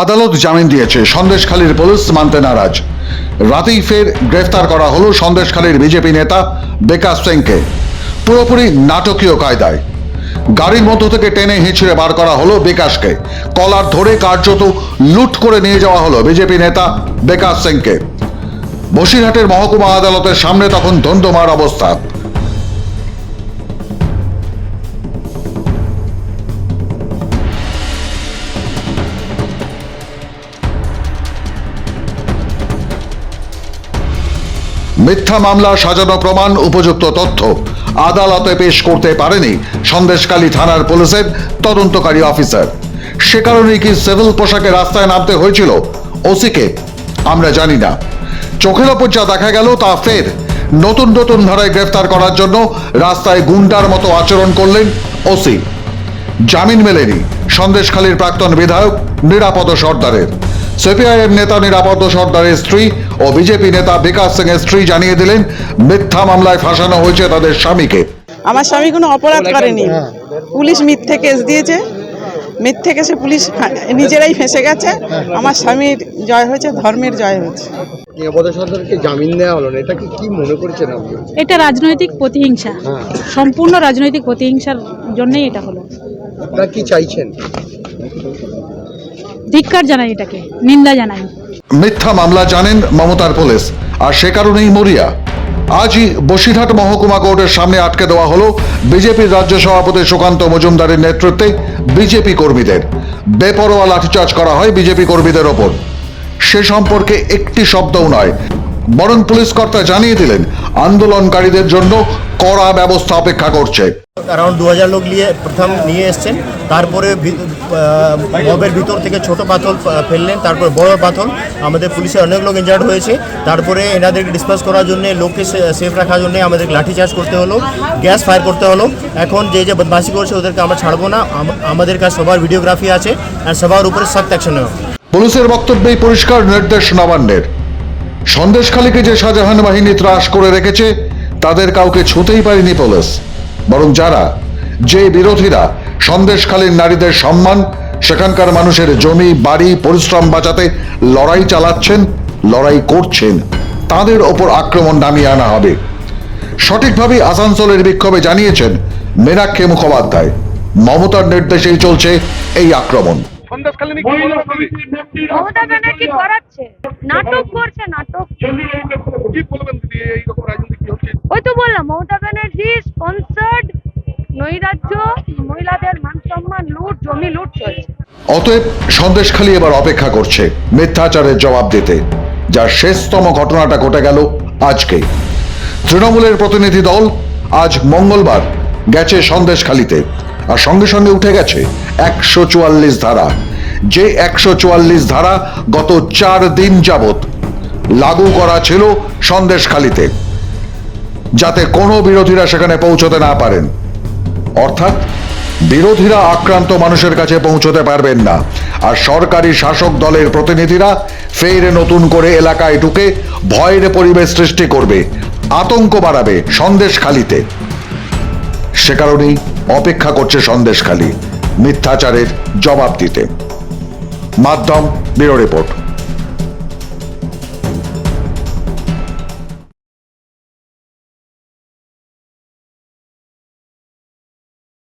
আদালত জামিন দিয়েছে। সন্দেশখালীর পুলিশ মানতে নারাজ। রাতেই ফের গ্রেফতার করা হলো সন্দেশখালীর বিজেপি নেতা বেকাশ সিংকে। পুরোপুরি নাটকীয় কায়দায়। গাড়ির মধ্য থেকে টেনে হিঁচড়ে বার করা হলো বিকাশকে। কলার ধরে কার্যত লুট করে নিয়ে যাওয়া হলো বিজেপি নেতা বেকাশ সিংকে। বসিরহাটের মহকুমা আদালতের সামনে তখন ধন্দমার অবস্থা। মিথ্যা মামলা, সাজানো প্রমাণ, উপযুক্ত তথ্য আদালতে পেশ করতে পারেনি সন্দেশকালী থানার পুলিশের তদন্তকারী অফিসার। সে কারণেই কি সিভিল পোশাকে রাস্তায় নামতে হয়েছিল? ওসিকে আমরা জানি না। চোখের ওপর যা দেখা গেল তা ফের নতুন নতুন ধারায় গ্রেফতার করার জন্য রাস্তায় গুন্ডার মতো আচরণ করলেন ওসি। জামিন মেলেনি সন্দেশখালীর প্রাক্তন বিধায়ক, নিরাপদ সর্দারের। সিপিআইএম নেতা নিরাপদ সর্দারের স্ত্রী ও বিজেপি নেতা বিকাশ সিং এর স্ত্রী জানিয়ে দিলেন মিথ্যা মামলায় ফাঁসানো হয়েছে তাদের স্বামীকে। আমার স্বামী কোনো অপরাধ করেনি। পুলিশ মিথ্যে কেস দিয়েছে। মিথ্যে কেসে পুলিশ নিজেরাই ফেঁসে গেছে। আমার স্বামীর জয় হয়েছে ধর্মের জয় হয়েছে। জামিন দেওয়া হলো না এটা কি কি মনে করছেন আপনি? এটা রাজনৈতিক প্রতিহিংসা। হ্যাঁ। সম্পূর্ণ রাজনৈতিক প্রতিহিংসার জন্যই এটা হলো। আপনারা কি চাইছেন? ধিক্কার জানাই এটাকে, নিন্দা জানাই। মিথ্যা মামলা জানেন মমতার পুলিশ, আর সে কারণেই মরিয়া। আজই বসিরহাট মহকুমা কোর্টের সামনে আটকে দেওয়া হলো বিজেপির রাজ্য সভাপতি সুকান্ত মজুমদারের নেতৃত্বে বিজেপি কর্মীদের। বেপরোয়া লাঠিচার্জ করা হয় বিজেপি কর্মীদের ওপর। সে সম্পর্কে একটি শব্দও নয়। বরং পুলিশ কর্তা জানিয়ে দিলেন আন্দোলনকারীদের জন্য কড়া ব্যবস্থা অপেক্ষা করছে। অ্যারাউন্ড দু হাজার লোক নিয়ে প্রথম নিয়ে এসছেন। তারপরে মবের ভিতর থেকে ছোট পাথর ফেললেন তারপর বড় পাথর। আমাদের পুলিশের অনেক লোক ইনজার্ড হয়েছে। তারপরে এনাদেরকে ডিসপাস করার জন্য লোককে সেফ রাখার জন্য আমাদের লাঠিচার্জ করতে হলো গ্যাস ফায়ার করতে হলো। এখন যে যে বদমাশি করছে ওদেরকে আমরা ছাড়বো না। আমাদের কাছে সবার ভিডিওগ্রাফি আছে আর সবার উপরে সখ্ত অ্যাকশন নেওয়া। পুলিশের বক্তব্যেই পরিষ্কার নির্দেশ নবান্নের। সন্দেশখালীকে যে শাহজাহান বাহিনী ত্রাস করে রেখেছে, তাদের কাউকে ছুতেই পারেনি পুলিশ। বরং যারা, যে বিরোধীরা সন্দেশখালীর নারীদের সম্মান, সেখানকার মানুষের জমি, বাড়ি, পরিশ্রম বাঁচাতে লড়াই চালাচ্ছেন, লড়াই করছেন, তাদের ওপর আক্রমণ নামিয়ে আনা হবে। সঠিকভাবে আসানসোলের বিক্ষোভে জানিয়েছেন মীনাক্ষী মুখোপাধ্যায়। মমতার নির্দেশেই চলছে এই আক্রমণ। মমতা ব্যানার্জি করাচ্ছে নাটক করছে নাটক। ওই তো বললাম মমতা ব্যানার্জি স্পন্সার্ড নৈরাজ্য মহিলাদের মান সম্মান লুট জমি লুট চলছে। অতএব সন্দেশখালী এবার অপেক্ষা করছে মিথ্যাচারের জবাব দিতে যার শেষতম ঘটনাটা ঘটে গেল আজকে তৃণমূলের প্রতিনিধি দল আজ মঙ্গলবার গেছে সন্দেশখালীতে। আর সঙ্গে সঙ্গে উঠে গেছে একশো চুয়াল্লিশ ধারা। যে একশো চুয়াল্লিশ ধারা গত চার দিন যাবত লাগু করা ছিল সন্দেশখালীতে, যাতে কোনো বিরোধীরা সেখানে পৌঁছতে না পারেন। অর্থাৎ বিরোধীরা আক্রান্ত মানুষের কাছে পৌঁছতে পারবেন না। আর সরকারি শাসক দলের প্রতিনিধিরা ফের নতুন করে এলাকায় ঢুকে ভয়ের পরিবেশ সৃষ্টি করবে, আতঙ্ক বাড়াবে সন্দেশখালিতে। সে কারণেই অপেক্ষা করছে সন্দেশখালী মিথ্যাচারের জবাব দিতে। মাধ্যম ব্যুরো রিপোর্ট।